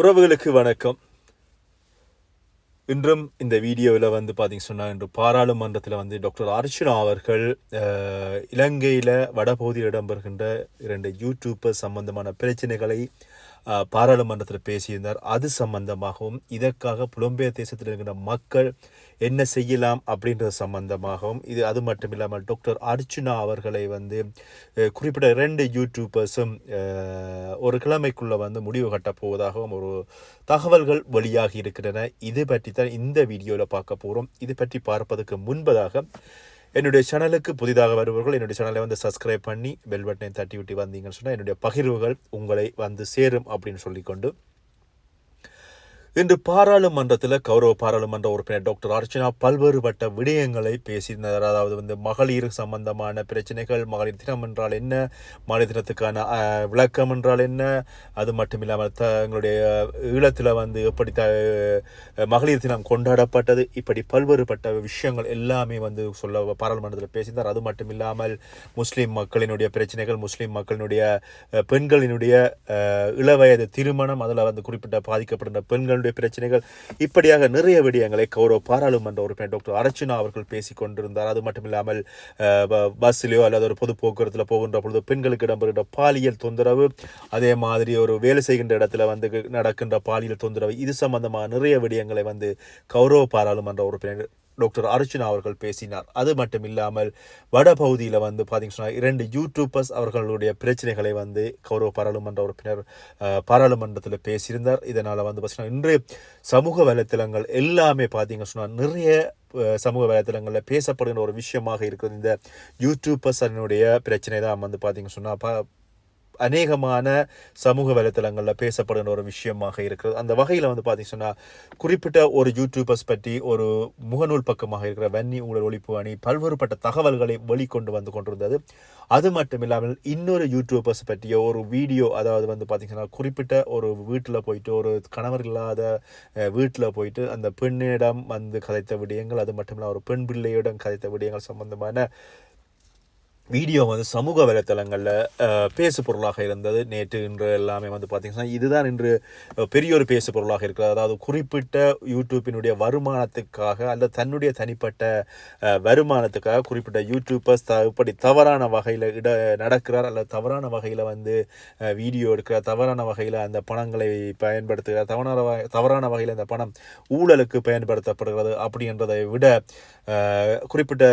உறவுகளுக்கு வணக்கம். இன்றும் இந்த வீடியோவில் வந்து பார்த்தீங்க சொன்னால் இன்று பாராளுமன்றத்தில் வந்து டாக்டர் அர்ச்சனா அவர்கள் இலங்கையில் வடபகுதியில் இடம்பெறுகின்ற இரண்டு யூடியூப்பர் சம்பந்தமான பிரச்சனைகளை பாராளுமன்றத்தில் பேசியிருந்தார். அது சம்பந்தமாகவும் இதற்காக புலம்பெயர் தேசத்தில் இருக்கின்ற மக்கள் என்ன செய்யலாம் அப்படின்றது சம்பந்தமாகவும் இது அது மட்டும் இல்லாமல் டாக்டர் அர்ச்சுனா அவர்களை வந்து குறிப்பிட்ட ரெண்டு யூடியூபர்ஸும் ஒரு கிழமைக்குள்ளே வந்து முடிவு கட்டப் போவதாகவும் ஒரு தகவல்கள் வெளியாகி இருக்கின்றன. இது பற்றி தான் இந்த வீடியோவில் பார்க்க போகிறோம் இது பற்றி பார்ப்பதற்கு முன்பதாக என்னுடைய சேனலுக்கு புதிதாக வருபவர்கள் என்னுடைய சேனலை வந்து சப்ஸ்கிரைப் பண்ணி பெல் பட்டனை தட்டி விட்டு வந்தீங்கன்னு சொன்னால் என்னுடைய பகிர்வுகள் உங்களை வந்து சேரும் அப்படின்னு சொல்லிக்கொண்டு இன்று பாராளுமன்றத்தில் கௌரவ பாராளுமன்ற உறுப்பினர் டாக்டர் அர்ச்சனா பல்வேறுபட்ட விடயங்களை பேசியிருந்தார். அதாவது வந்து மகளிர் சம்பந்தமான பிரச்சனைகள் மகளிர் தினம் என்றால் என்ன மகளிர் தினத்துக்கான விளக்கம் என்றால் என்ன அது மட்டும் இல்லாமல் தங்களுடைய ஈழத்தில் வந்து எப்படி த மகளிர் தினம் கொண்டாடப்பட்டது இப்படி பல்வேறுபட்ட விஷயங்கள் எல்லாமே வந்து சொல்ல பாராளுமன்றத்தில் பேசியிருந்தார். அது மட்டும் இல்லாமல் முஸ்லீம் மக்களினுடைய பிரச்சனைகள் முஸ்லீம் மக்களினுடைய பெண்களினுடைய இளவயது திருமணம் அதில் வந்து குறிப்பிட்ட பாதிக்கப்படுகின்ற மக்களுடைய பிரச்சனைகள் இப்படியாக நிறைய விடயங்களை கௌரவ பாராளுமன்ற உறுப்பினர் டாக்டர் அர்ச்சனா அவர்கள் பேசிக் கொண்டிருந்தார். அது மட்டும் இல்லாமல் பஸ்ஸிலோ அல்லது ஒரு பொது போக்குவரத்தில் போகின்ற பொழுது பெண்களுக்கு இடம்பெறுகின்ற பாலியல் தொந்தரவு அதே மாதிரி ஒரு வேலை செய்கின்ற இடத்துல வந்து நடக்கின்ற பாலியல் தொந்தரவு இது சம்பந்தமாக நிறைய விடயங்களை வந்து கௌரவ பாராளுமன்ற உறுப்பினர் டாக்டர் அர்ச்சனா அவர்கள் பேசினார். அது மட்டும் இல்லாமல் வட பகுதியில் வந்து பார்த்தீங்க சொன்னால் இரண்டு யூடியூபர்ஸ் அவர்களுடைய பிரச்சனைகளை வந்து கௌரவ பாராளுமன்ற உறுப்பினர் பாராளுமன்றத்தில் பேசியிருந்தார். இதனால் வந்து பார்த்தீங்கன்னா இன்றைய சமூக வலைத்தளங்கள் எல்லாமே பார்த்தீங்க சொன்னால் நிறைய சமூக வலைத்தளங்களில் பேசப்படுகின்ற ஒரு விஷயமாக இருக்கிறது. இந்த யூடியூபர்ஸனுடைய பிரச்சனை தான் வந்து பார்த்தீங்க சொன்னால் ப அநேகமான சமூக வலைத்தளங்களில் பேசப்படுகிற ஒரு விஷயமாக இருக்கிறது. அந்த வகையில் வந்து பார்த்தீங்கன்னா சொன்னா, குறிப்பிட்ட ஒரு யூடியூபர்ஸ் பற்றி ஒரு முகநூல் பக்கமாக இருக்கிற வன்னி ஊழல் ஒழிப்பு அணி பல்வேறுபட்ட தகவல்களை வெளிக்கொண்டு வந்து கொண்டிருந்தது. அது மட்டும் இல்லாமல் இன்னொரு யூடியூபர்ஸ் பற்றிய ஒரு வீடியோ அதாவது வந்து பார்த்தீங்கன்னா குறிப்பிட்ட ஒரு வீட்டில் போயிட்டு ஒரு கணவர் இல்லாத வீட்டில் போயிட்டு அந்த பெண்ணிடம் வந்து கதைத்த விடயங்கள் அது மட்டும் இல்லாமல் ஒரு பெண் பிள்ளையிடம் கதைத்த விடயங்கள் சம்பந்தமான வீடியோ வந்து சமூக வலைத்தளங்களில் பேசு பொருளாக இருந்தது. நேற்று இன்று எல்லாமே வந்து பார்த்திங்கன்னா இதுதான் இன்று பெரிய ஒரு பேசு பொருளாக இருக்கிறது. அதாவது குறிப்பிட்ட யூடியூப்பினுடைய வருமானத்துக்காக அல்லது தன்னுடைய தனிப்பட்ட வருமானத்துக்காக குறிப்பிட்ட யூடியூபர்ஸ் த இப்படி தவறான வகையில் இட நடக்கிறார். அல்லது தவறான வகையில் வந்து வீடியோ எடுக்கிறார். தவறான வகையில் அந்த பணங்களை பயன்படுத்துகிறார். தவறான வகை தவறான வகையில் அந்த பணம் ஊழலுக்கு பயன்படுத்தப்படுகிறது அப்படின்றதை விட குறிப்பிட்ட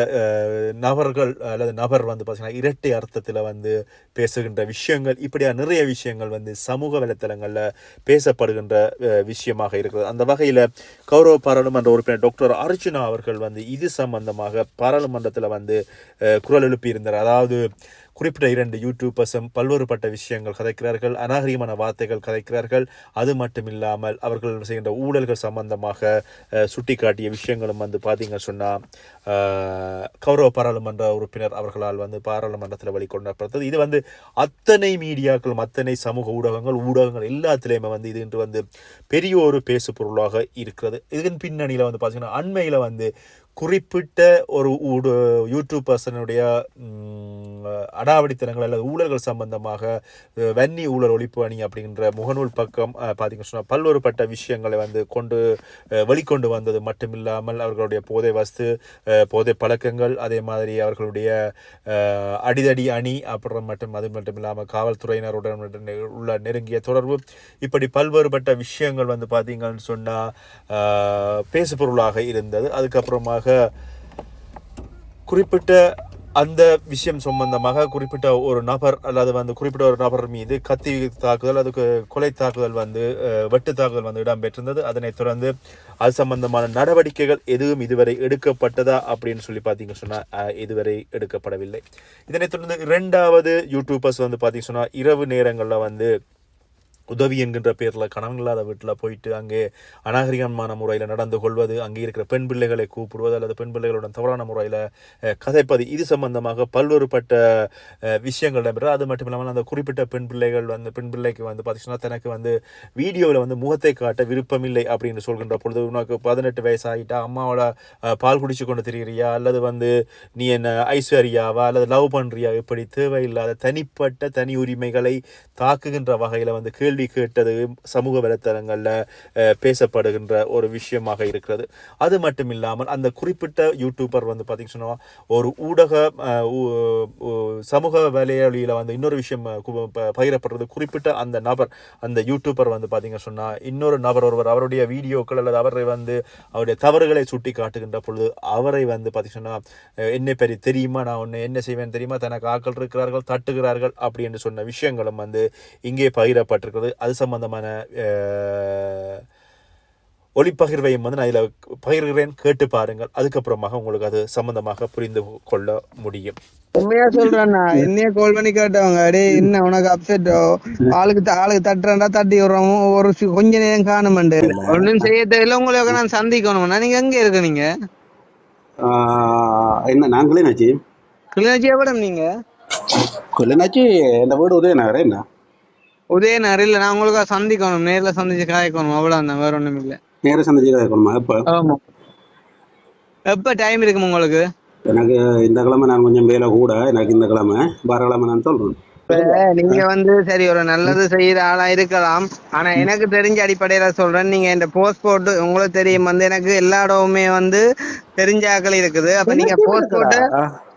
நபர்கள் அல்லது நபர் வந்து பார்த்தீங்கன்னா இரட்டை அர்த்தத்தில் வந்து பேசுகின்ற விஷயங்கள் இப்படியா நிறைய விஷயங்கள் வந்து சமூக வலைத்தளங்களில் பேசப்படுகின்ற விஷயமாக இருக்கிறது. அந்த வகையில் கௌரவ பாராளுமன்ற உறுப்பினர் டாக்டர் அர்ஜுனா அவர்கள் வந்து இது சம்பந்தமாக பாராளுமன்றத்தில் வந்து குரல் எழுப்பியிருந்தார். அதாவது குறிப்பிட்ட இரண்டு யூடியூபர்ஸும் பல்வேறுபட்ட விஷயங்கள் கதைக்கிறார்கள் அநாகரிகமான வார்த்தைகள் கதைக்கிறார்கள். அது மட்டும் இல்லாமல் அவர்கள் செய்கின்ற ஊழல்கள் சம்பந்தமாக சுட்டிக்காட்டிய விஷயங்களும் வந்து பார்த்தீங்க சொன்னால் கௌரவ பாராளுமன்ற உறுப்பினர் அவர்களால் வந்து பாராளுமன்றத்தில் வெளிக்கொண்டப்பட்டது இது வந்து அத்தனை மீடியாக்களும் அத்தனை சமூக ஊடகங்கள் ஊடகங்கள் எல்லாத்துலேயுமே வந்து இது இன்று வந்து பெரிய ஒரு பேசு பொருளாக இருக்கிறது. இதன் பின்னணியில் வந்து பார்த்தீங்கன்னா அண்மையில் வந்து குறிப்பிட்ட ஒரு ஊடு யூடியூப் பர்சனுடைய அடாவடித்தனங்கள் அல்லது ஊழல்கள் சம்பந்தமாக வன்னி ஊழல் ஒழிப்பு அணி அப்படிங்கிற முகநூல் பக்கம் அஹ், பார்த்தீங்கன்னு சொன்னால் பல்வேறுபட்ட விஷயங்களை வந்து கொண்டு வெளிக்கொண்டு வந்தது மட்டுமில்லாமல் அவர்களுடைய போதை வஸ்து போதை பழக்கங்கள் அதே மாதிரி அவர்களுடைய அடிதடி அணி அப்புறம் மட்டும் அது மட்டும் இல்லாமல் காவல்துறையினருடன் உள்ள நெருங்கிய தொடர்பு. இப்படி பல்வேறுபட்ட விஷயங்கள் வந்து பார்த்தீங்கன்னு சொன்னால் பேசுபொருளாக இருந்தது. அதுக்கப்புறமாக குறிப்பிட்ட அந்த விஷயம் சம்பந்தமாக குறிப்பிட்ட ஒரு நபர் அல்லது வந்து குறிப்பிட்ட ஒரு நபர் மீது கத்தி தாக்குதல் அதுக்கு கொலை தாக்குதல் வந்து வெட்டு தாக்குதல் வந்து இடம்பெற்றிருந்தது. அதனைத் தொடர்ந்து அது சம்பந்தமான நடவடிக்கைகள் எதுவும் இதுவரை எடுக்கப்பட்டதா அப்படின்னு சொல்லி பார்த்தீங்க சொன்னால் இதுவரை எடுக்கப்படவில்லை. இதனைத் தொடர்ந்து இரண்டாவது யூடியூபர்ஸ் வந்து பார்த்தீங்க சொன்னால் இரவு நேரங்களில் வந்து உதவி என்கின்ற பேரில் கணவன் இல்லாத வீட்டில் போயிட்டு அங்கே அநாகரிகமான முறையில் நடந்து கொள்வது அங்கே இருக்கிற பெண் பிள்ளைகளை கூப்பிடுவது அல்லது பெண் பிள்ளைகளுடன் தவறான முறையில் கதைப்பது இது சம்பந்தமாக பல்வேறுபட்ட விஷயங்கள் நடைபெற அது மட்டும் இல்லாமல் அந்த குறிப்பிட்ட பெண் பிள்ளைகள் வந்து பெண் பிள்ளைக்கு வந்து பார்த்தீங்கன்னா தனக்கு வந்து வீடியோவில் வந்து முகத்தை காட்ட விருப்பமில்லை அப்படின்னு சொல்கின்ற பொழுது உனக்கு பதினெட்டு வயசு ஆகிட்டா அம்மாவோட பால் குடிச்சு கொண்டு தெரிகிறியா அல்லது வந்து நீ என்ன ஐஸ்வர்யாவா? அல்லது லவ் பண்ணுறியா இப்படி தேவையில்லாத தனிப்பட்ட தனி உரிமைகளை தாக்குகின்ற வகையில் வந்து கேள்வி கேள்வி கேட்டது சமூக வலைத்தளங்களில் பேசப்படுகின்ற ஒரு விஷயமாக இருக்கிறது. அது மட்டும் இல்லாமல் அந்த குறிப்பிட்ட யூடியூபர் வந்து பார்த்திங்கன்னு சொன்னால் ஒரு ஊடக ஊ- சமூக வேலையாளியில் வந்து இன்னொரு விஷயம் பகிரப்படுறது குறிப்பிட்ட அந்த நபர் அந்த யூடியூபர் வந்து பார்த்தீங்க சொன்னால் இன்னொரு நபர் ஒருவர் அவருடைய வீடியோக்கள் அல்லது அவரை வந்து அவருடைய தவறுகளை சுட்டி காட்டுகின்ற பொழுது அவரை வந்து பார்த்திங்க சொன்னால் என்னை பெரிய தெரியுமா? நான் ஒன்று என்ன செய்வேன் தெரியுமா? தனக்கு ஆக்கள் இருக்கிறார்கள் தட்டுகிறார்கள் அப்படி என்று சொன்ன விஷயங்களும் வந்து இங்கே பகிரப்பட்டிருக்கிறது. அது சம்பந்தமான அஹ், ஒளிப்பகிர்வையும் வந்து நான் இதில் பகிர்கிறேன். கேட்டு பாருங்கள். அதுக்கப்புறமாக உங்களுக்கு அது சம்பந்தமாக புரிந்து கொள்ள முடியும். உண்மையா சொல்றேன்னா என்னைய கால் பண்ணி கேட்டவங்க டேய் என்ன உனக்கு அப்செட்டோ ஆளுக்கு ஆளுக்கு தட்டுறேன்டா தட்டி விடுறோம். ஒரு கொஞ்ச நேரம் காணுமண்டு. ஒண்ணும் செய்ய தெரியல. உங்களுக்கு நான் சந்திக்கணும்னா நீங்க எங்க இருக்க நீங்க? ஆஹ் என்ன நான் கிளிநாச்சி? கிளிநொச்சி எவ்வளவு நீங்க? கிளிநாச்சி இந்த வீடு உதயநகர் என்ன? உதயநகர் இல்ல நான் உங்களுக்கு சந்திக்கணும் நேர்ல சந்திச்சு காய்க்கணும். அவ்வளவுதான் வேற ஒண்ணும் இல்ல. நேர சந்திச்சு கேட்கணுமா எப்போ? ஆமா. எப்ப டைம் இருக்கும் உங்களுக்கு? எனக்கு இந்த கிழமை நான் கொஞ்சம் வேலை கூட. எனக்கு இந்த கிழமை வார கிழமை நான் சொல்றேன். நீங்க வந்து சரி ஒரு நல்லது செய்யற ஆளா இருக்கலாம். ஆனா எனக்கு தெரிஞ்ச அடிப்படையில சொல்றேன் நீங்க இந்த போஸ்ட் போட்டு உங்களுக்கு தெரியும் வந்து எனக்கு எல்லா இடமுமே வந்து தெரிஞ்ச ஆக்கள் இருக்குது. அப்ப நீங்க போஸ்ட் போட்டு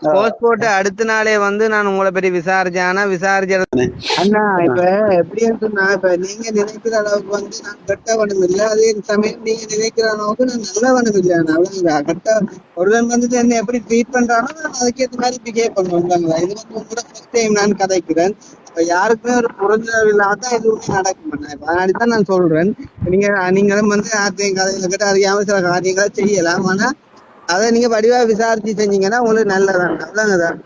போஸ்ட் போட்டு அடுத்த நாளே வந்து நான் உங்களை பற்றி விசாரிச்சானா. விசாரிச்சது அண்ணா. இப்ப எப்படின்னு சொன்னா இப்ப நீங்க நினைக்கிற அளவுக்கு வந்து நான் கெட்டவனும் இல்ல. அதே சமயம் நீங்க நினைக்கிற அளவுக்கு நான் நல்லவனும் இல்ல. அவ்வளவுங்களா கெட்ட ஒருவன் வந்துட்டு என்ன எப்படி ட்ரீட் பண்றானோ நான் அதுக்கேற்ற மாதிரி பிஹேவ் பண்ணுவாங்களா இது வந்து உங்களோட ஃபர்ஸ்ட் டைம் நான் கதைக்கிறேன். இப்ப யாருக்குமே ஒரு புரிஞ்சவில்லாத எதுவுமே நடக்கும் அதனால தான் நான் சொல்றேன். நீங்க நீங்களும் வந்து யார்த்தையும் கதையில கிட்ட அறியாம சில காரியங்களை செய்யலாம். ஆனா அதை நீங்க வடிவா விசாரிச்சு செஞ்சீங்கன்னா உங்களுக்கு நல்லதான் நல்லதுதான்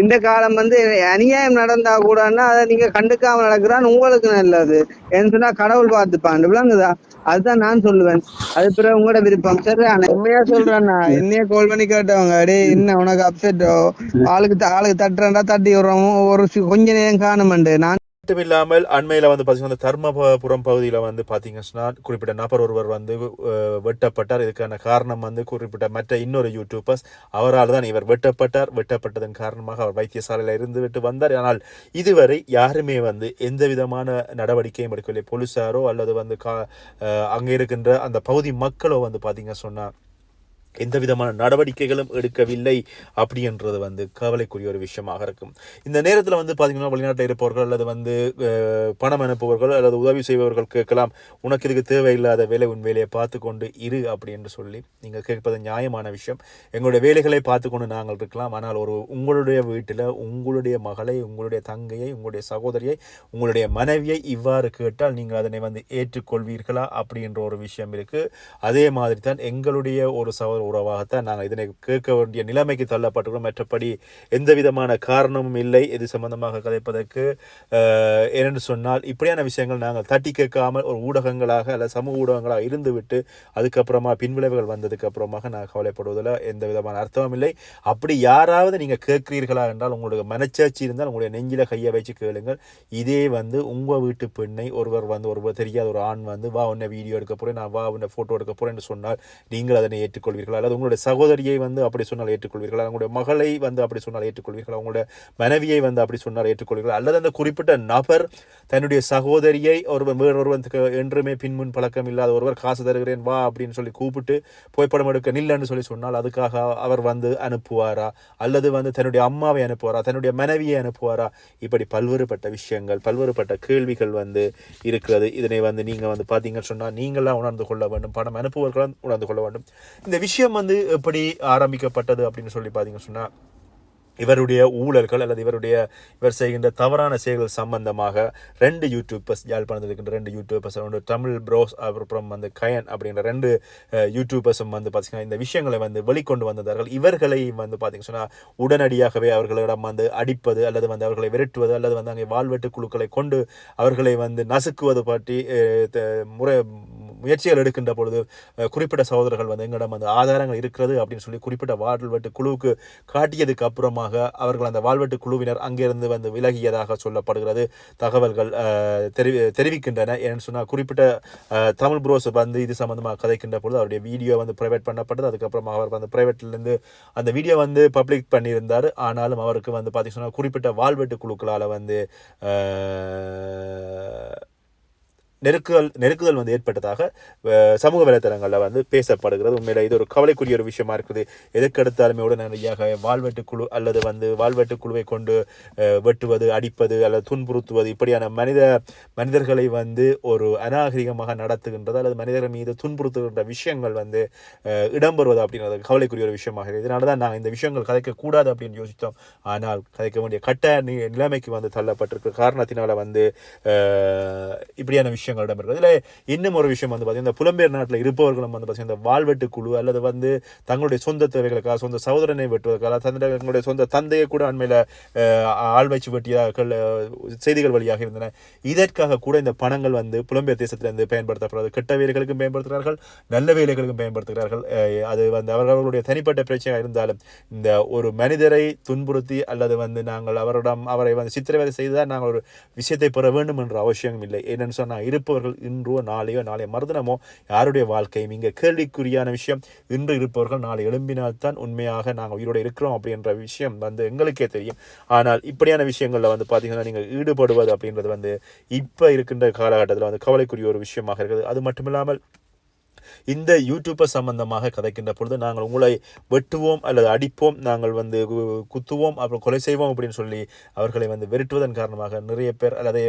இந்த காலம் வந்து அநியாயம் நடந்தா கூடன்னா அதை நீங்க கண்டுக்காம நடக்கிறான்னு உங்களுக்கு நல்லது. ஏன்னு சொன்னா கடவுள் பார்த்துப்பான். விளங்குதா அதுதான் நான் சொல்லுவேன். அது பிறகு உங்களோட விருப்பம். சரி உண்மையா சொல்றேன்னா என்னைய கால் பண்ணி கேட்டவங்க டேய் என்ன உனக்கு அப்செட்டோ ஆளுக்கு ஆளுக்கு தட்டுறேன்டா தட்டி விடுறோம். ஒரு கொஞ்ச நேரம் காணுமண்டு. நான் மட்டும் இல்லாமல் அண்மையில் வந்து பார்த்தீங்கன்னா அந்த தர்மபுரம் பகுதியில் வந்து பார்த்தீங்கன்னா குறிப்பிட்ட நபர் ஒருவர் வந்து வெட்டப்பட்டார். இதுக்கான காரணம் வந்து குறிப்பிட்ட மற்ற இன்னொரு யூடியூபர்ஸ் அவரால் தான் இவர் வெட்டப்பட்டார். வெட்டப்பட்டதன் காரணமாக அவர் வைத்தியசாலையில் இருந்து விட்டு வந்தார். ஆனால் இதுவரை யாருமே வந்து எந்த விதமான நடவடிக்கையும் எடுக்கவில்லை. போலீஸாரோ அல்லது வந்து கா அங்கே இருக்கின்ற அந்த பகுதி மக்களோ வந்து பார்த்தீங்க சொன்னால் எந்த விதமான நடவடிக்கைகளும் எடுக்கவில்லை அப்படின்றது வந்து கவலைக்குரிய ஒரு விஷயமாக இருக்கும். இந்த நேரத்தில் வந்து பார்த்திங்கன்னா வெளிநாட்டில் இருப்பவர்கள் அல்லது வந்து பணம் அனுப்புபவர்கள் அல்லது உதவி செய்பவர்கள் கேட்கலாம் உனக்கு இதுக்கு தேவையில்லாத வேலை உன் வேலையை பார்த்து கொண்டு இரு அப்படி என்று சொல்லி நீங்கள் கேட்பது நியாயமான விஷயம். எங்களுடைய வேலைகளை பார்த்து கொண்டு நாங்கள் இருக்கலாம். ஆனால் ஒரு உங்களுடைய வீட்டில் உங்களுடைய மகளை உங்களுடைய தங்கையை உங்களுடைய சகோதரியை உங்களுடைய மனைவியை இவ்வாறு கேட்டால் நீங்கள் அதனை வந்து ஏற்றுக்கொள்வீர்களா அப்படின்ற ஒரு விஷயம் இருக்குது அதே மாதிரி தான் எங்களுடைய ஒரு சகோதரி உறவாகத்தான் நாங்கள் இதனை கேட்க வேண்டிய நிலைமைக்கு தள்ளப்பட்டிருக்கிறோம். மற்றபடி எந்த விதமான காரணமும் இல்லை. இது சம்பந்தமாக கதைப்பதற்கு என்னென்று ஏனென்று சொன்னால் இப்படியான விஷயங்கள் நாங்கள் தட்டி கேட்காமல் ஒரு ஊடகங்களாக அல்ல சமூக ஊடகங்களாக இருந்துவிட்டு அதுக்கப்புறமா பின்விளைவுகள் வந்ததுக்கு அப்புறமாக நான் கவலைப்படுவதில் எந்த விதமான அர்த்தமும் இல்லை. அப்படி யாராவது நீங்கள் கேட்கிறீர்களா என்றால் உங்களுக்கு மனச்சாட்சி இருந்தால் உங்களுடைய நெஞ்சில கையை வச்சு கேளுங்கள். இதே வந்து உங்கள் வீட்டு பெண்ணை ஒருவர் வந்து ஒருவர் தெரியாத ஒரு ஆண் வந்து வா உன்னை வீடியோ எடுக்க போகிறேன் நான் வா உன்னை ஃபோட்டோ எடுக்க போறேன் என்று சொன்னால் நீங்கள் அதனை ஏற்றுக்கொள்வீர்கள். அல்லது உங்களுடைய சகோதரியை வந்து அப்படி சொன்னால் ஏற்றுக்கொள்வீர்களா? உங்களுடைய மகளை வந்து அப்படி சொன்னால் ஏற்றுக்கொள்வீர்களா? உங்களுடைய மனைவியை வந்து அப்படி சொன்னால் ஏற்றுக்கொள்வீர்களா? அல்லது அந்த குறிப்பிட்ட நபர் தன்னுடைய சகோதரியை ஒருவன் வேறொருவனுக்கு என்றுமே பின்முன் பழக்கம் இல்லாத ஒருவர் காசு தருகிறேன் வா அப்படின்னு சொல்லி கூப்பிட்டு புகைப்படம் எடுக்க நில்லன்னு சொல்லி சொன்னால் அதுக்காக அவர் வந்து அனுப்புவாரா? அல்லது வந்து தன்னுடைய அம்மாவை அனுப்புவாரா? தன்னுடைய மனைவியை அனுப்புவாரா? இப்படி பல்வேறுபட்ட விஷயங்கள் பல்வேறுபட்ட கேள்விகள் வந்து இருக்கிறது. இதனை வந்து நீங்கள் வந்து பார்த்தீங்கன்னு சொன்னால் நீங்களாம் உணர்ந்து கொள்ள வேண்டும். பணம் அனுப்புவர்களும் உணர்ந்து கொள்ள வேண்டும். இந்த விஷயம் வந்து எப்படி ஆரம்பிக்கப்பட்டது அப்படின்னு சொல்லி பார்த்தீங்கன்னு சொன்னால் இவருடைய ஊழல்கள் அல்லது இவருடைய இவர் செய்கின்ற தவறான செயல்கள் சம்பந்தமாக ரெண்டு யூடியூபர்ஸ் யாழ்ப்பாணத்தில் இருக்கின்ற ரெண்டு யூடியூபர்ஸ் ஒன்று தமிழ் ப்ரோஸ் அப்புறம் வந்து கயன் அப்படிங்கிற ரெண்டு யூடியூபர்ஸும் வந்து பார்த்தீங்கன்னா இந்த விஷயங்களை வந்து வெளிக்கொண்டு வந்தார்கள். இவர்களை வந்து பார்த்தீங்கன்னு சொன்னால் உடனடியாகவே அவர்களிடம் வந்து அடிப்பது அல்லது வந்து அவர்களை விரட்டுவது அல்லது வந்து அங்கே வாழ்வெட்டு குழுக்களை கொண்டு அவர்களை வந்து நசுக்குவது பற்றி த- முறை முயற்சிகள் எடுக்கின்ற பொழுது குறிப்பிட்ட சகோதரர்கள் வந்து எங்களிடம் அந்த ஆதாரங்கள் இருக்கிறது அப்படின்னு சொல்லி குறிப்பிட்ட வாழ்வெட்டு குழுவுக்கு காட்டியதுக்கு அப்புறமாக அவர்கள் அந்த வாழ்வெட்டு குழுவினர் அங்கிருந்து வந்து விலகியதாக சொல்லப்படுகிறது. தகவல்கள் தெரிவி தெரிவிக்கின்றன. ஏன்னு சொன்னால் குறிப்பிட்ட தமிழ் புரோஸ் வந்து இது சம்மந்தமாக கதைக்கின்ற பொழுது அவருடைய வீடியோ வந்து ப்ரைவேட் பண்ணப்பட்டது. அதுக்கப்புறமா அவர் வந்து ப்ரைவேட்லேருந்து அந்த வீடியோ வந்து பப்ளிக் பண்ணியிருந்தார். ஆனாலும் அவருக்கு வந்து பார்த்தீங்கன்னா குறிப்பிட்ட வாழ்வெட்டு குழுக்களால் வந்து நெருக்குதல் நெருக்குதல் வந்து ஏற்பட்டதாக சமூக வலைத்தளங்களில் வந்து பேசப்படுகிறது. உண்மையில் இது ஒரு கவலைக்குரிய ஒரு விஷயமா இருக்குது. எதற்கெடுத்தாலுமே உடனடியாக வாழ்வெட்டு குழு அல்லது வந்து வாழ்வெட்டு குழுவை கொண்டு வெட்டுவது அடிப்பது அல்லது துன்புறுத்துவது இப்படியான மனித மனிதர்களை வந்து ஒரு அநாகரிகமாக நடத்துகின்றது அல்லது மனிதர்கள் மீது துன்புறுத்துகின்ற விஷயங்கள் வந்து இடம்பெறுவது அப்படின்றது கவலைக்குரிய ஒரு விஷயமாக இருக்குது. இதனால தான் நாங்கள் இந்த விஷயங்கள் கதைக்கக்கூடாது அப்படின்னு யோசித்தோம். ஆனால் கதைக்க வேண்டிய கட்ட நி- நிலைமைக்கு வந்து தள்ளப்பட்டிருக்க. காரணத்தினால வந்து இப்படியான விஷயம் விஷயங்களிடம் இடம்பெறுகிறது இதில் இன்னும் ஒரு விஷயம் வந்து பார்த்தீங்கன்னா இந்த புலம்பெயர் நாட்டில் இருப்பவர்களும் வந்து பார்த்தீங்கன்னா இந்த வாழ்வெட்டு குழு அல்லது வந்து தங்களுடைய சொந்த தேவைகளுக்காக சொந்த சகோதரனை வெட்டுவதற்காக தங்களுடைய சொந்த தந்தையை கூட அண்மையில் ஆள் வச்சு வெட்டியாக்கள் செய்திகள் வழியாக இருந்தன. இதற்காக கூட இந்த பணங்கள் வந்து புலம்பெயர் தேசத்திலிருந்து பயன்படுத்தப்படுறது கெட்ட வேலைகளுக்கும் பயன்படுத்துகிறார்கள் நல்ல வேலைகளுக்கும் பயன்படுத்துகிறார்கள். அது வந்து அவர்களுடைய தனிப்பட்ட பிரச்சனையாக இருந்தாலும் இந்த ஒரு மனிதரை துன்புறுத்தி அல்லது வந்து நாங்கள் அவரிடம் அவரை வந்து சித்திரவதை செய்துதான் நாங்கள் ஒரு விஷயத்தை பெற வேண்டும் என்ற அவசியம் இல்லை. என்னென்னு சொன்னால் இருப்பவர்கள் இன்றோ நாளையோ நாளைய மறுதினமோ யாருடைய வாழ்க்கையும் இங்கே கேள்விக்குரியான விஷயம். இன்று இருப்பவர்கள் நாளை எழும்பினால்தான் உண்மையாக நாங்கள் உயிரோடு இருக்கிறோம் அப்படின்ற விஷயம் வந்து எங்களுக்கே தெரியும். ஆனால் இப்படியான விஷயங்களில் வந்து பார்த்தீங்கன்னா நீங்கள் ஈடுபடுவது அப்படின்றது வந்து இப்போ இருக்கின்ற காலகட்டத்தில் வந்து கவலைக்குரிய ஒரு விஷயமாக இருக்குது. அது மட்டுமில்லாமல் இந்த யூடியூப்பர் சம்பந்தமாக கதைக்கின்ற பொழுது நாங்கள் உங்களை வெட்டுவோம் அல்லது அடிப்போம் நாங்கள் வந்து கு- குத்துவோம் அப்புறம் கொலை செய்வோம் அப்படின்னு சொல்லி அவர்களை வந்து வெறுட்டுவதன் காரணமாக நிறைய பேர் அல்லது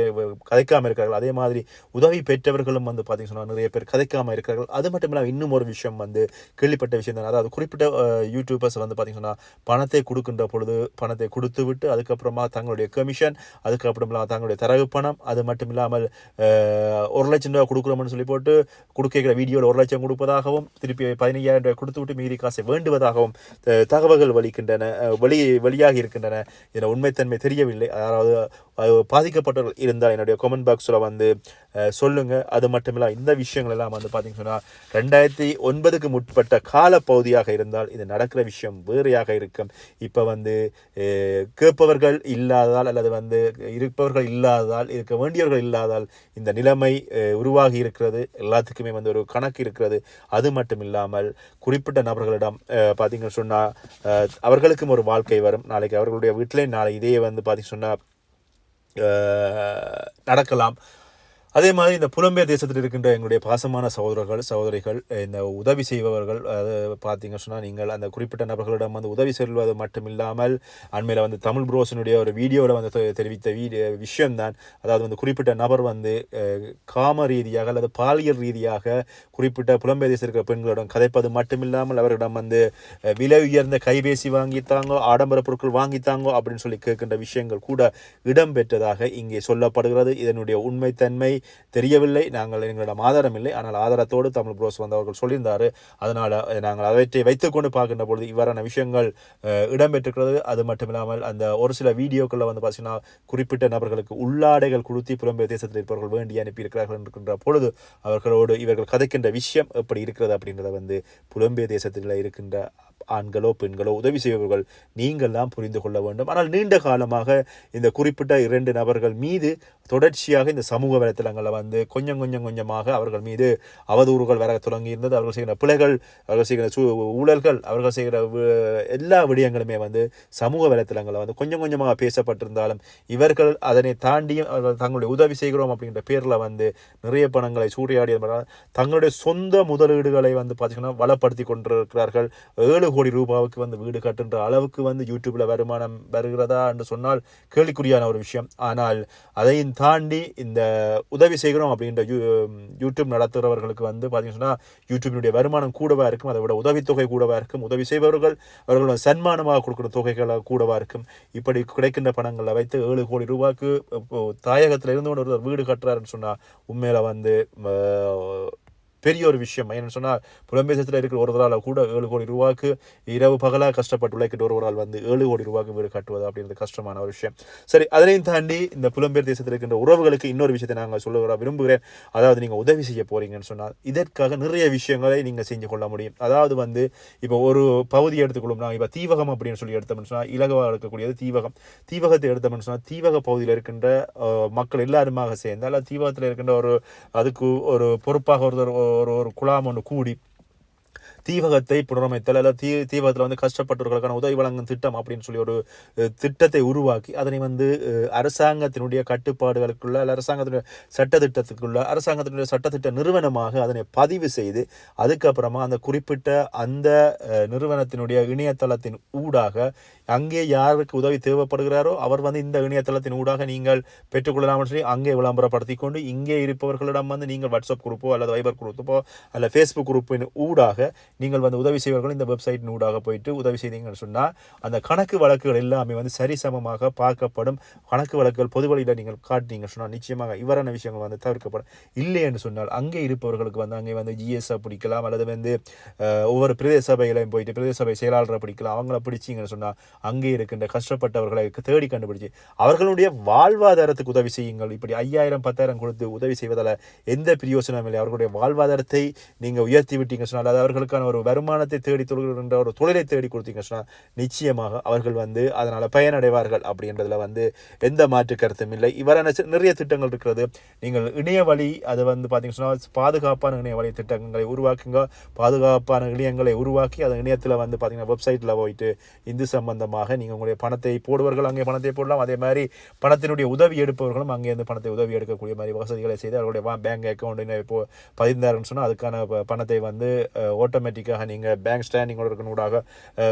கதைக்காமல் இருக்கிறார்கள். அதே மாதிரி உதவி பெற்றவர்களும் வந்து பார்த்தீங்கன்னா நிறைய பேர் கதைக்காமல் இருக்கிறார்கள். அது மட்டும் இல்லாமல் இன்னும் ஒரு விஷயம் வந்து கேள்விப்பட்ட விஷயம் தான் அதாவது குறிப்பிட்ட யூடியூபர்ஸ் வந்து பார்த்தீங்கன்னா பணத்தை கொடுக்கின்ற பொழுது பணத்தை கொடுத்து விட்டு அதுக்கப்புறமா தங்களுடைய கமிஷன் அதுக்கப்புறமா தங்களுடைய தரகு பணம் அது மட்டும் இல்லாமல் ஒரு லட்சம் ரூபா கொடுக்குறோம்னு சொல்லி போட்டு கொடுக்கிற வீடியோவில் ஒரு லட்சம் கொடுப்பதாகவும் திருப்பி பதினையாயிரம் ரூபாய் கொடுத்துவிட்டு மீதி காசை வேண்டுவதாகவும் தகவல்கள் வலிக்கின்றன வழி வெளி வெளியாகி இருக்கின்றன இதில் உண்மைத்தன்மை தெரியவில்லை. அதாவது பாதிக்கப்பட்டவர்கள் இருந்தால் என்னுடைய கமெண்ட் பாக்ஸில் வந்து சொல்லுங்கள் அது மட்டும் இல்லை இந்த விஷயங்கள் எல்லாம் வந்து பார்த்தீங்கன்னு சொன்னால் ரெண்டாயிரத்தி ஒன்பதுக்கு முற்பட்ட காலப்பகுதியாக இருந்தால் இது நடக்கிற விஷயம் வேறையாக இருக்கும். இப்போ வந்து கேட்பவர்கள் இல்லாததால் அல்லது வந்து இருப்பவர்கள் இல்லாததால் இருக்க வேண்டியவர்கள் இல்லாததால் இந்த நிலைமை உருவாகி இருக்கிறது. எல்லாத்துக்குமே வந்து ஒரு கணக்கு இருக்கிறது. அது மட்டும் இல்லாமல் குறிப்பிட்ட நபர்களிடம் பார்த்திங்கன்னு சொன்னால் அவர்களுக்கும் ஒரு வாழ்க்கை வரும். நாளைக்கு அவர்களுடைய வீட்டிலே நாளை இதே வந்து பார்த்திங்க சொன்னால் நடக்கலாம். அதே மாதிரி இந்த புலம்பெயர் தேசத்தில் இருக்கின்ற எங்களுடைய பாசமான சகோதரர்கள் சகோதரிகள் இந்த உதவி செய்பவர்கள் அது பார்த்தீங்க சொன்னால் நீங்கள் அந்த குறிப்பிட்ட நபர்களிடம் வந்து உதவி செல்வது மட்டும் இல்லாமல் அண்மையில் வந்து தமிழ் புரோசனுடைய ஒரு வீடியோவில் வந்து தெ- தெரிவித்த வீடியோ விஷயம்தான். அதாவது வந்து குறிப்பிட்ட நபர் வந்து காம ரீதியாக அல்லது பாலியல் ரீதியாக குறிப்பிட்ட புலம்பெயர் தேசத்தில் இருக்கிற பெண்களிடம் கதைப்பது மட்டும் இல்லாமல் அவர்களிடம் வந்து விலை உயர்ந்த கைபேசி வாங்கித்தாங்கோ ஆடம்பர பொருட்கள் வாங்கித்தாங்கோ அப்படின்னு சொல்லி கேட்கின்ற விஷயங்கள் கூட இடம்பெற்றதாக இங்கே சொல்லப்படுகிறது. இதனுடைய உண்மைத்தன்மை தெரியவில்லை. நாங்கள் எங்களிடம் ஆதாரம் இல்லை. ஆனால் ஆதாரத்தோடு தமிழ் புரோஸ் வந்து அவர்கள் சொல்லியிருந்தார். அதனால் நாங்கள் அவற்றை வைத்துக்கொண்டு பார்க்கின்ற பொழுது இவ்வாறான விஷயங்கள் இடம்பெற்றிருக்கிறது. அது மட்டும் இல்லாமல் அந்த ஒரு சில வீடியோக்களில் வந்து பார்த்தீங்கன்னா குறிப்பிட்ட நபர்களுக்கு உள்ளாடைகள் கொடுத்து புலம்பெயர் தேசத்தில் இருப்பவர்கள் வேண்டி அனுப்பியிருக்கிறார்கள் என்கின்ற பொழுது அவர்களோடு இவர்கள் கதைக்கின்ற விஷயம் எப்படி இருக்கிறது அப்படின்றத வந்து புலம்பெயர் தேசத்தில் இருக்கின்ற ஆண்களோ பெண்களோ உதவி செய்பவர்கள் நீங்கள் தான் புரிந்து கொள்ள வேண்டும். ஆனால் நீண்ட காலமாக இந்த குறிப்பிட்ட இரண்டு நபர்கள் மீது தொடர்ச்சியாக இந்த சமூக இடங்களில் வந்து கொஞ்சம் கொஞ்சம் கொஞ்சமாக அவர்கள் மீது அவதூறுகள் வர தொடங்கி இருந்தது அவர்கள் செய்கிற பிழைகள் அவர்கள் செய்கிற சூ ஊழல்கள் அவர்கள் செய்கிற எல்லா விடயங்களுமே வந்து சமூக வலைத்தளங்களில் வந்து கொஞ்சம் கொஞ்சமாக பேசப்பட்டிருந்தாலும் இவர்கள் அதனை தாண்டியும் அவர்கள் தங்களுடைய உதவி செய்கிறோம் அப்படின்ற பேரில் வந்து நிறைய பணங்களை சூறையாடி தங்களுடைய சொந்த முதலீடுகளை வந்து பார்த்தீங்கன்னா வளப்படுத்தி கொண்டிருக்கிறார்கள். ஏழு கோடி ரூபாவுக்கு வந்து வீடு கட்டுன்ற அளவுக்கு வந்து யூடியூப்ல வருமானம் வருகிறதா என்று சொன்னால் கேள்விக்குறியான ஒரு விஷயம். ஆனால் அதையும் தாண்டி இந்த உதவி செய்கிறோம் அப்படின்ற யூ யூடியூப் நடத்துகிறவர்களுக்கு வந்து பார்த்தீங்கன்னா யூடியூபினுடைய வருமானம் கூடவாக இருக்கும் அதை விட உதவித்தொகை கூடவாக இருக்கும். உதவி செய்பவர்கள் அவர்கள் சன்மானமாக கொடுக்குற தொகைகளை கூடவாக இருக்கும். இப்படி கிடைக்கின்ற பணங்களை வைத்து ஏழு கோடி ரூபாய்க்கு தாயகத்தில் இருந்து ஒருத்தர் வீடு கட்டுறாருன்னு சொன்னால் உண்மையில் வந்து பெரிய ஒரு விஷயம். ஏன்னு சொன்னால் புலம்பேசத்தில் இருக்கிற ஒருவரால் கூட ஏழு கோடி ரூபாய்க்கு இரவு பகலாக கஷ்டப்பட்டு உழைக்கிட்டு ஒருவரால் வந்து ஏழு கோடி ரூபாய்க்கு வீடு கட்டுவது அப்படின்றது கஷ்டமான ஒரு விஷயம். சரி அதனையும் தாண்டி இந்த புலம்பெயர் தேசத்தில் இருக்கின்ற உறவுகளுக்கு இன்னொரு விஷயத்தை நாங்கள் சொல்லுகிற விரும்புகிறேன். அதாவது நீங்கள் உதவி செய்ய போறீங்கன்னு சொன்னால் இதற்காக நிறைய விஷயங்களை நீங்கள் செஞ்சு கொள்ள முடியும். அதாவது வந்து இப்போ ஒரு பகுதி எடுத்துக்கொள்ளும். நான் இப்போ தீவகம் அப்படின்னு சொல்லி எடுத்தோம்னு சொன்னால் இலகுவாக இருக்கக்கூடியது தீவகம். தீவகத்தை எடுத்தோம்னு சொன்னால் தீவக பகுதியில் இருக்கின்ற மக்கள் எல்லாருமாக சேர்ந்தால் தீவகத்தில் இருக்கின்ற ஒரு அதுக்கு ஒரு பொறுப்பாக ஒருத்தர் ஒரு ஒரு குழாம் ஒன்று கூடி தீவகத்தை புனரமைத்தல் அல்லது தீ தீவகத்தில் வந்து கஷ்டப்பட்டவர்களுக்கான உதவி வழங்கும் திட்டம் அப்படின்னு சொல்லி ஒரு திட்டத்தை உருவாக்கி அதனை வந்து அரசாங்கத்தினுடைய கட்டுப்பாடுகளுக்குள்ள அல்ல அரசாங்கத்தினுடைய சட்டத்திட்டத்துக்குள்ள அரசாங்கத்தினுடைய சட்டத்திட்ட நிறுவனமாக அதனை பதிவு செய்து அதுக்கப்புறமா அந்த குறிப்பிட்ட அந்த நிறுவனத்தினுடைய இணையதளத்தின் ஊடாக அங்கே யாருக்கு உதவி தேவைப்படுகிறாரோ அவர் வந்து இந்த இணையதளத்தின் ஊடாக நீங்கள் பெற்றுக்கொள்ளலாம் சொல்லி அங்கே விளம்பரப்படுத்தி கொண்டு இங்கே இருப்பவர்களிடம் வந்து நீங்கள் வாட்ஸ்அப் குரூப்போ அல்லது வைபர் குரூப்போ அல்ல ஃபேஸ்புக் குரூப்பின் ஊடாக நீங்கள் வந்து உதவி செய்வர்கள் இந்த வெப்சைட் நூடாக போயிட்டு உதவி செய்தீங்கன்னு சொன்னால் அந்த கணக்கு வழக்குகள் எல்லாமே வந்து சரிசமமாக பார்க்கப்படும். கணக்கு வழக்குகள் பொது வழியில் நீங்கள் காட்டினீங்க சொன்னால் நிச்சயமாக இவ்வாறான விஷயங்கள் வந்து தவிர்க்கப்படும். இல்லை என்று சொன்னால் அங்கே இருப்பவர்களுக்கு வந்து அங்கே வந்து ஜிஎஸ்ஐ பிடிக்கலாம் அல்லது வந்து ஒவ்வொரு பிரதேச சபையிலையும் போயிட்டு பிரதேச சபை செயலாளரை பிடிக்கலாம் அவங்கள பிடிச்சிங்கன்னு சொன்னால் அங்கே இருக்கின்ற கஷ்டப்பட்டவர்களை தேடி கண்டுபிடிச்சி அவர்களுடைய வாழ்வாதாரத்துக்கு உதவி செய்யுங்கள். இப்படி ஐயாயிரம் பத்தாயிரம் கொடுத்து உதவி செய்வதால் எந்த பிரயோசனமும் இல்லை. அவர்களுடைய வாழ்வாதாரத்தை நீங்கள் உயர்த்தி விட்டீங்கன்னு சொன்னால் அது அவர்களுக்கான ஒரு வருமானத்தை தேடி தொழுகின்ற ஒரு தொழிலை தேடி கொடுத்தீங்க சொன்னால் நிச்சயமாக அவர்கள் வந்து அதனால் பயனடைவார்கள் அப்படின்றதுல வந்து எந்த மாற்று கருத்தும் இல்லை. இவ்வாறான நிறைய திட்டங்கள் இருக்கிறது. நீங்கள் இணைய வழி அது வந்து பார்த்தீங்கன்னா சொன்னால் பாதுகாப்பான இணைய வழி திட்டங்களை உருவாக்குங்க. பாதுகாப்பான இணையங்களை உருவாக்கி அந்த இணையத்தில் வந்து பார்த்தீங்கன்னா வெப்சைட்டில் போயிட்டு இந்து சம்பந்தமாக நீங்கள் உங்களுடைய பணத்தை போடுவர்கள் அங்கே பணத்தை போடலாம். அதே மாதிரி பணத்தினுடைய உதவி எடுப்பவர்களும் அங்கேருந்து பணத்தை உதவி எடுக்கக்கூடிய மாதிரி வசதிகளை செய்து அவர்களுடைய பேங்க் அக்கௌண்ட் இப்போ பதிந்தாருன்னு சொன்னால் அதுக்கான பணத்தை வந்து ஆட்டோமேட்டிக் ஆட்டோமேட்டிக்காக நீங்கள் பேங்க் ஸ்டாண்டிங் இருக்கனூடாக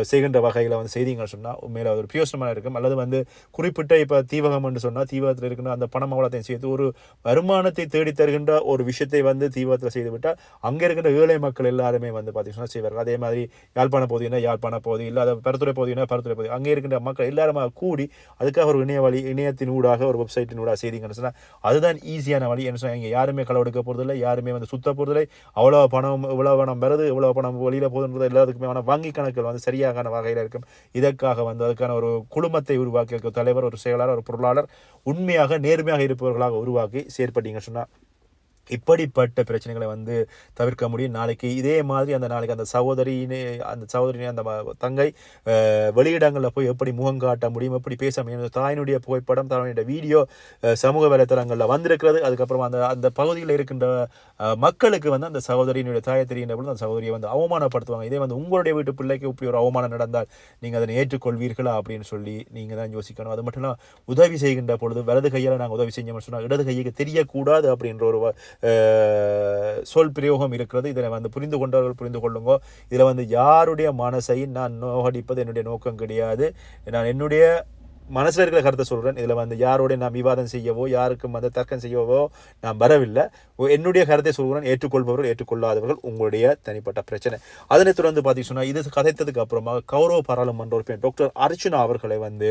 செய்கின்ற வகையில் வந்து செய்தீங்கன்னு சொன்னால் உண்மையில் அது ஒரு பியோசனமாக இருக்கும். அல்லது வந்து குறிப்பிட்ட இப்போ தீவகம் என்று சொன்னால் தீவகத்தில் இருக்கிற அந்த பணம் அவ்வளோத்தையும் சேர்த்து ஒரு வருமானத்தை தேடி தருகின்ற ஒரு விஷயத்தை வந்து தீவகத்தில் செய்துவிட்டால் அங்கே இருக்கின்ற ஏழை மக்கள் எல்லாருமே வந்து பார்த்தீங்கன்னா செய்வார்கள். அதே மாதிரி யாழ்ப்பாண பகுதினா யாழ்ப்பாண பகுதி இல்லாத பரத்துறை பகுதினா பருத்துறை பகுதி அங்கே இருக்கின்ற மக்கள் எல்லாருமா கூடி அதுக்காக ஒரு இணைய வழி இணையத்தின் ஊடாக ஒரு வெப்சைட்டின் ஊடாக செய்தீங்கன்னு சொன்னால் அதுதான் ஈஸியான வழி. என்ன சொன்னால் இங்கே யாருமே களவெடுக்க போகிறதில்லை யாருமே வந்து சுத்த போகிறதில்லை அவ்வளோ பணம் இவ்வளோ பணம் வருது இவ்வளோ பணம் வெளியில் போகுதுன்றது எல்லாத்துக்குமே ஆனால் வங்கி கணக்குகள் வந்து சரியான வகையில் இருக்கும். இதற்காக வந்து அதுக்கான ஒரு குழுமத்தை உருவாக்கி இருக்க தலைவர் ஒரு செயலாளர் ஒரு பொருளாளர் உண்மையாக நேர்மையாக இருப்பவர்களாக உருவாக்கி செயற்பட்டீங்கன்னு சொன்னால் இப்படிப்பட்ட பிரச்சனைகளை வந்து தவிர்க்க முடியும். நாளைக்கு இதே மாதிரி அந்த நாளைக்கு அந்த சகோதரினே அந்த சகோதரினே அந்த ம- தங்கை வெளியிடங்களில் போய் எப்படி முகம் காட்ட முடியும் எப்படி பேச முடியும். தாயினுடைய புகைப்படம் தாயினுடைய வீடியோ சமூக வலைத்தளங்களில் வந்திருக்கிறது. அதுக்கப்புறம் அந்த அந்த பகுதியில் இருக்கின்ற மக்களுக்கு வந்து அந்த சகோதரியினுடைய தாயை தெரிகின்ற பொழுது அந்த சகோதரியை வந்து அவமானப்படுத்துவாங்க. இதே வந்து உங்களுடைய வீட்டு பிள்ளைக்கு இப்படி ஒரு அவமானம் நடந்தால் நீங்கள் அதனை ஏற்றுக்கொள்வீர்களா அப்படின்னு சொல்லி நீங்கள் தான் யோசிக்கணும். அது மட்டும் இல்லாமல் உதவி செய்கின்ற பொழுது வலது கையால் நாங்கள் உதவி செஞ்சோம்னு சொன்னால் இடது கைக்கு தெரியக்கூடாது அப்படின்ற ஒரு சொல் பிரயோகம் இருக்கிறது. இதில் வந்து புரிந்து கொண்டவர்கள் புரிந்து கொள்ளுங்க. இதில் வந்து யாருடைய மனசையும் நான் நோகடிப்பது என்னுடைய நோக்கம் கிடையாது. நான் என்னுடைய மனசில் இருக்கிற கருத்தை சொல்கிறேன் இதில் வந்து யாரோடைய நான் விவாதம் செய்யவோ யாருக்கும் வந்து தர்க்கம் செய்யவோ நான் வரவில்லை. என்னுடைய கருத்தை சொல்கிறேன். ஏற்றுக்கொள்பவர்கள் ஏற்றுக்கொள்ளாதவர்கள் உங்களுடைய தனிப்பட்ட பிரச்சனை. அதனை தொடர்ந்து பார்த்தீங்கன்னா சொன்னால் இது கதைத்ததுக்கு அப்புறமா கௌரவ பாராளுமன்ற உறுப்பினர் டாக்டர் அர்ச்சனா அவர்களை வந்து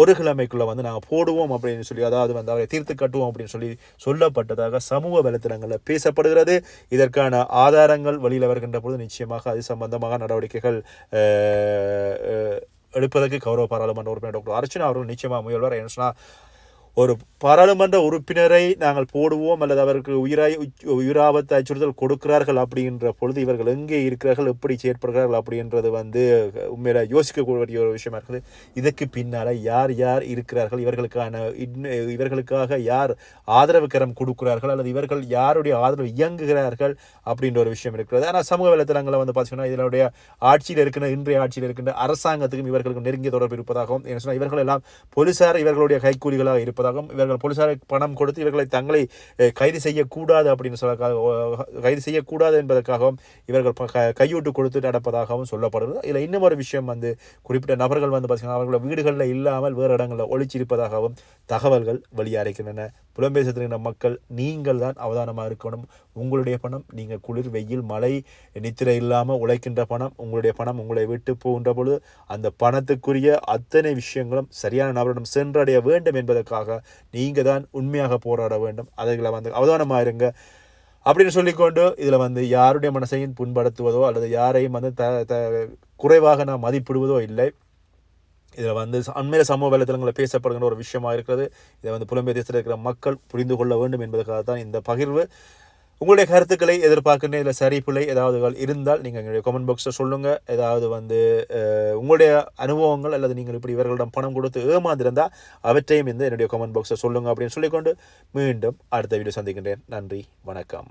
ஒரு கிழமைக்குள்ளே வந்து நாங்கள் போடுவோம் அப்படின்னு சொல்லி அதாவது வந்து அவரை தீர்த்து கட்டுவோம் அப்படின்னு சொல்லி சொல்லப்பட்டதாக சமூக வலைத்தளங்களில் பேசப்படுகிறது. இதற்கான ஆதாரங்கள் வழியில் வருகின்ற பொழுது நிச்சயமாக அது சம்பந்தமாக நடவடிக்கைகள் எடுப்பதற்கு கௌரவ பாராளுமன்ற உறுப்பினர் டாக்டர் அர்ச்சனா அவர்கள் நிச்சயமாக முயல்வார். என்ன சொன்னா ஒரு பாராளுமன்ற உறுப்பினரை நாங்கள் போடுவோம் அல்லது அவருக்கு உயிராய் உயிராபத்து அச்சுறுத்தல் கொடுக்கிறார்கள் அப்படின்ற பொழுது இவர்கள் எங்கே இருக்கிறார்கள் எப்படி செயற்படுகிறார்கள் அப்படின்றது வந்து உண்மையில யோசிக்கக்கூடிய ஒரு விஷயமா இருக்குது. இதுக்கு பின்னால் யார் யார் இருக்கிறார்கள் இவர்களுக்கான இன்ன- இவர்களுக்காக யார் ஆதரவு கரம் கொடுக்கிறார்கள் அல்லது இவர்கள் யாருடைய ஆதரவு இயங்குகிறார்கள் அப்படின்ற ஒரு விஷயம் இருக்கிறது. ஆனால் சமூக வலைத்தளங்களை வந்து பார்த்தீங்கன்னா இதனுடைய ஆட்சியில் இருக்கின்ற இன்றைய ஆட்சியில் இருக்கின்ற அரசாங்கத்துக்கும் இவர்களுக்கு நெருங்கிய தொடர்பு இருப்பதாகவும் என்ன சொன்னால் இவர்கள் எல்லாம் போலீசார் இவர்களுடைய கைக்கூலிகளாக இருப்பதாகவும் இவர்கள் போலீசாருக்கு பணம் கொடுத்து இவர்களை தங்களை கைது செய்யக்கூடாது அப்படின்னு சொல்ல கைது செய்யக்கூடாது என்பதற்காகவும் இவர்கள் க- கையூட்டு கொடுத்து நடப்பதாகவும் சொல்லப்படுகிறது. இதில் இன்னும் ஒரு விஷயம் வந்து குறிப்பிட்ட நபர்கள் வந்து பார்த்தீங்கன்னா அவர்களோட வீடுகளில் இல்லாமல் வேறு இடங்களில் ஒழிச்சிருப்பதாகவும் தகவல்கள் வெளியாகின்றன. புலம்பெயர்த்தில் இருக்கிற மக்கள் நீங்கள் தான் அவதானமாக இருக்கணும். உங்களுடைய பணம் நீங்கள் குளிர் வெயில் மழை நித்திரை இல்லாமல் உழைக்கின்ற பணம் உங்களுடைய பணம் உங்களை விட்டு போகின்ற பொழுது அந்த பணத்துக்குரிய அத்தனை விஷயங்களும் சரியான நபரிடம் சென்றடைய வேண்டும் என்பதற்காக நீங்கள் தான் உண்மையாக போராட வேண்டும். அதில் வந்து அவதானமாக இருங்க. அப்படின்னு சொல்லிக்கொண்டு இதில் வந்து யாருடைய மனசையும் புண்படுத்துவதோ அல்லது யாரையும் வந்து த த குறைவாக நான் மதிப்பிடுவதோ இல்லை. இதில் வந்து அண்மையில் சமூக வலைதளங்களில் பேசப்படுகின்ற ஒரு விஷயமாக இருக்கிறது. இதை வந்து புலம்பெயர் தேசத்தில் இருக்கிற மக்கள் புரிந்து கொள்ள வேண்டும் என்பதற்காக தான் இந்த பகிர்வு. உங்களுடைய கருத்துக்களை எதிர்பார்க்கின்ற இதில் சரிப்புள்ளை ஏதாவது இருந்தால் நீங்கள் எங்களுடைய கமெண்ட் பாக்ஸில் சொல்லுங்கள் ஏதாவது வந்து உங்களுடைய அனுபவங்கள் அல்லது நீங்கள் இப்படி இவர்களிடம் பணம் கொடுத்து ஏமாந்திருந்தால் அவற்றையும் இந்த என்னுடைய கமெண்ட் பாக்ஸில் சொல்லுங்கள் அப்படின்னு சொல்லிக்கொண்டு மீண்டும் அடுத்த வீடியோ சந்திக்கின்றேன். நன்றி வணக்கம்.